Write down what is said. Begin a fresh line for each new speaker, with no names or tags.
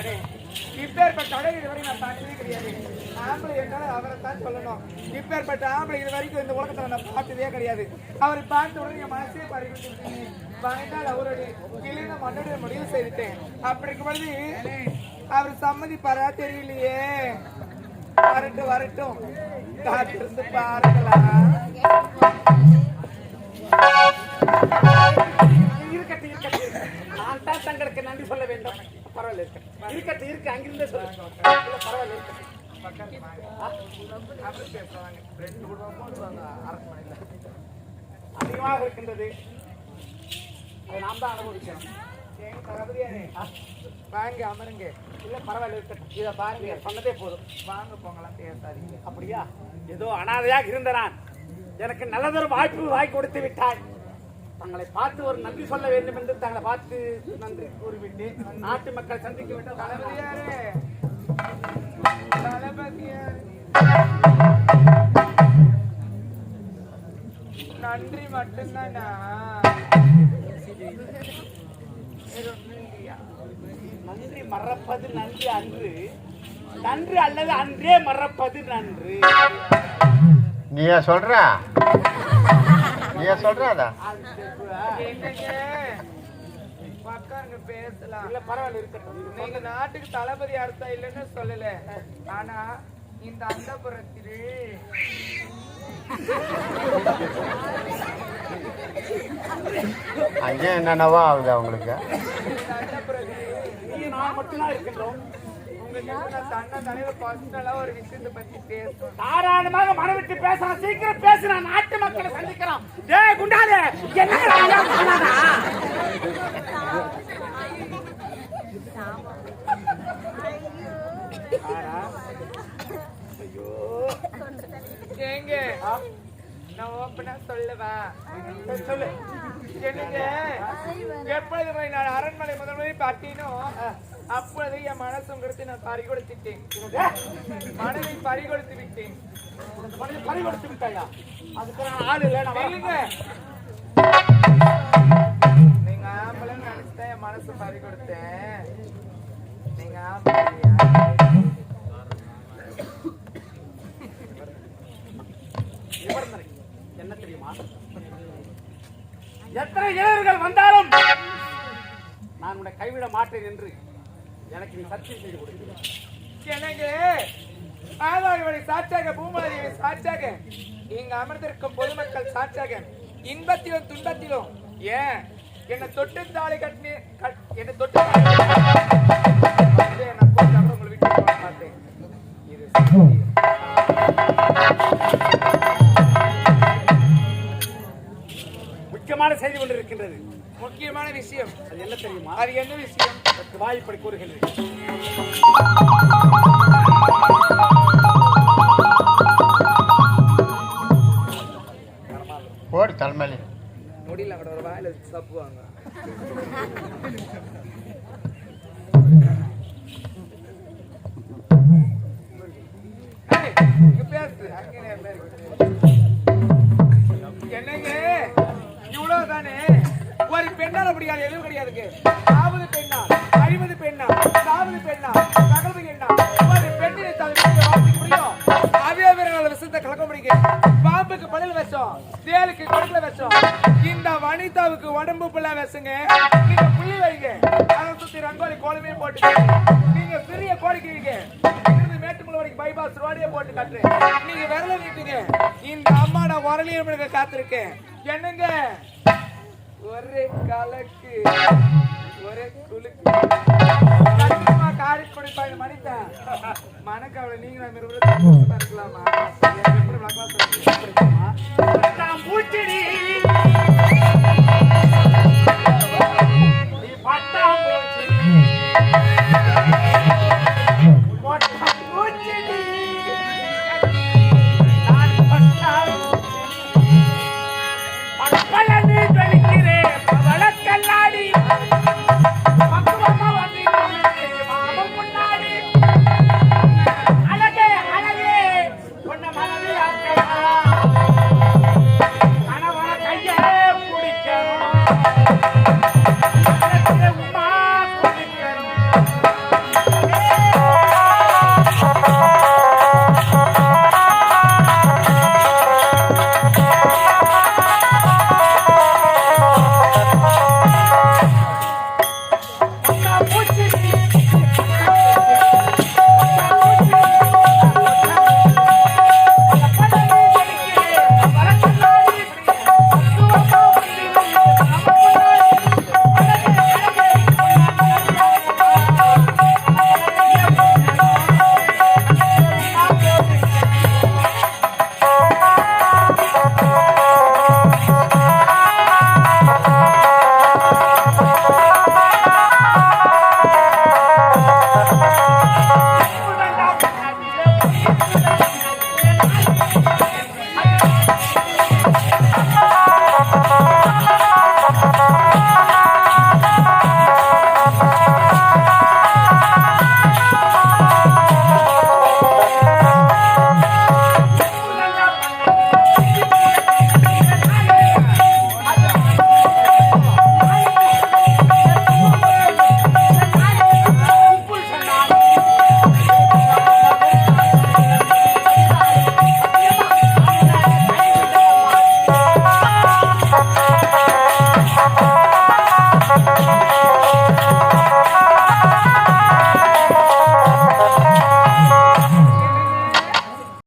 கிடையாது. இப்பேற்பட்ட அழகு இதுவரை நான் பார்த்ததே கிடையாது. ஆம்பளை என்றால் அவரை தான் சொல்லணும். இப்பேற்பட்ட ஆம்பளை இது வரைக்கும் இந்த உலகத்தில் நான் பார்த்ததே கிடையாது. அவரை பார்த்த உடனே என் மனசே பறிவிட்டு பயந்தால் அவருடைய கிளின மண்ணுடைய முடிவு செய்துட்டேன். அப்படி இருக்கும் பொழுது அவர் சம்மதிப்பாரா தெரியலையே. வரட்டும் வரட்டும். காத்திருந்து பார்க்கலாம்
இருக்கட்டும் இருக்கட்டும் நான் தான் தங்களுக்கு நன்றி சொல்ல வேண்டும். பரவாயில்ல இருக்கட்டும். இருக்கட்டும் இருக்கு அங்கிருந்தே சொல்லுங்க இல்ல, பரவாயில்ல இருக்கட்டும். அதிகமாக இருக்கின்றது. அதை நாம் தான் அனுபவிக்கணும்.
வாங்க அமருங்க.
இல்ல பரவாயில்ல இருக்கட்டும். இதை பாருங்க சொன்னதே போதும்.
வாங்க போங்கலாம் பேசாதீங்க.
அப்படியா? ஏதோ அனாதையாக இருந்த நான். எனக்கு நல்லதொரு வாய்ப்பு வாய்ப்பு கொடுத்து விட்டாய். தங்களை பார்த்து ஒரு நன்றி சொல்ல வேண்டும் என்று தங்களை பார்த்து நன்றி கூறிவிட்டு நாட்டு மக்கள் சந்திக்க வேண்டும்.
தளபதியாரே. நன்றி மட்டும்தானா?
நன்றி மறப்பது நன்றி அன்று. நன்றி அல்லது அன்றே மறப்பது நன்று.
நீயா சொல்ற? நீயா சொல்றாதா
உட்காருங்க பேசலாம்
இல்ல பரவாயில்ல இருக்கட்டும்.
நீங்க நாட்டுக்கு தளபதி அர்த்தம் இல்லைன்னு சொல்லல. ஆனா இந்த அந்தபுரத்திலே
அங்கே என்னென்னவோ ஆகுது அவங்களுக்கு.
தாராளமாக மனம் விட்டு பேசலாம். சீக்கிரம் பேசு நான் நாட்டு மக்களை சந்திக்கலாம் டேய் குண்டாலே என்ன ஐயோ
ஏங்க நான் ஓப்பனா சொல்லவா?
சொல்லு.
என்னங்க? எப்பொழுது நான் அரண்மனை முதல் முறை பார்த்தீனோ? அப்பொழுது என் மனசுங்கிறது நான் பறி கொடுத்துட்டேன் மனதை பறி கொடுத்து விட்டேன்
உனக்கு பணி பறி கொடுத்து விட்டாயா? அதுக்கு நான் ஆள் இல்லை நான்
இல்லைங்க. நீங்க ஆம்பளைன்னு நினைச்சுதான் என் மனசு பறி கொடுத்தேன் நீங்க ஆம்பளை?
நிபந்தனை என்ன தெரியுமா? எத்தனை இளைஞர்கள் வந்தாலும் நான் உன்னை கைவிட மாட்டேன் என்று எனக்கு நீ சத்தியம் செய்து கொடுக்க
எனக்கு? ஆதாரவழி சாட்சாக பூமாதேவி சாட்சாக. இங்க அமர்ந்திருக்கும் பொதுமக்கள் சாட்சாக. இன்பத்திலும் துன்பத்திலும். ஏன்? என்னை தொட்டு தாலி கட்டி கட்- என்னை தொட்டு இது
முக்கியமான செய்தி ஒன்று இருக்கின்றது.
முக்கியமான விஷயம்.
அது என்ன தெரியுமா?
அது என்ன விஷயம்?
வாய்ப்படி கூறுகின்றேன்
போடு தலைமையில
முடியல அவட ஒரு வாயில சப்புவாங்க முடியாது எதுவும் கிடையாதுங்க சாவது பெண்ணா அழிவது பெண்ணா சாவது பெண்ணா தகவல் பெண்ணா. ஒரு பெண்ணினை தலைமையை வாசிக்க முடியும் அதே வீரர்கள விஷயத்தை கலக்க முடியும் பாம்புக்கு பழில் விஷம் தேலுக்கு கொடுக்கல விஷம் இந்த வனிதாவுக்கு உடம்பு பிள்ளை விஷங்க நீங்க புள்ளி வைங்க. அதை சுத்தி ரங்கோலி கோலமே போட்டு நீங்க சிறிய கோரிக்கைங்க இங்கிருந்து வரைக்கும் பைபாஸ் ரோடே போட்டு கட்டுறேன். நீங்க விரல நீட்டுங்க. இந்த அம்மா நான் உரலையும் காத்திருக்கேன். என்னங்க? ஒரே கலக்கு ஒரே குலுக்கு சத்தியமா காரி குடிப்பாங்க மனிதன் மனக்கவலை நீங்க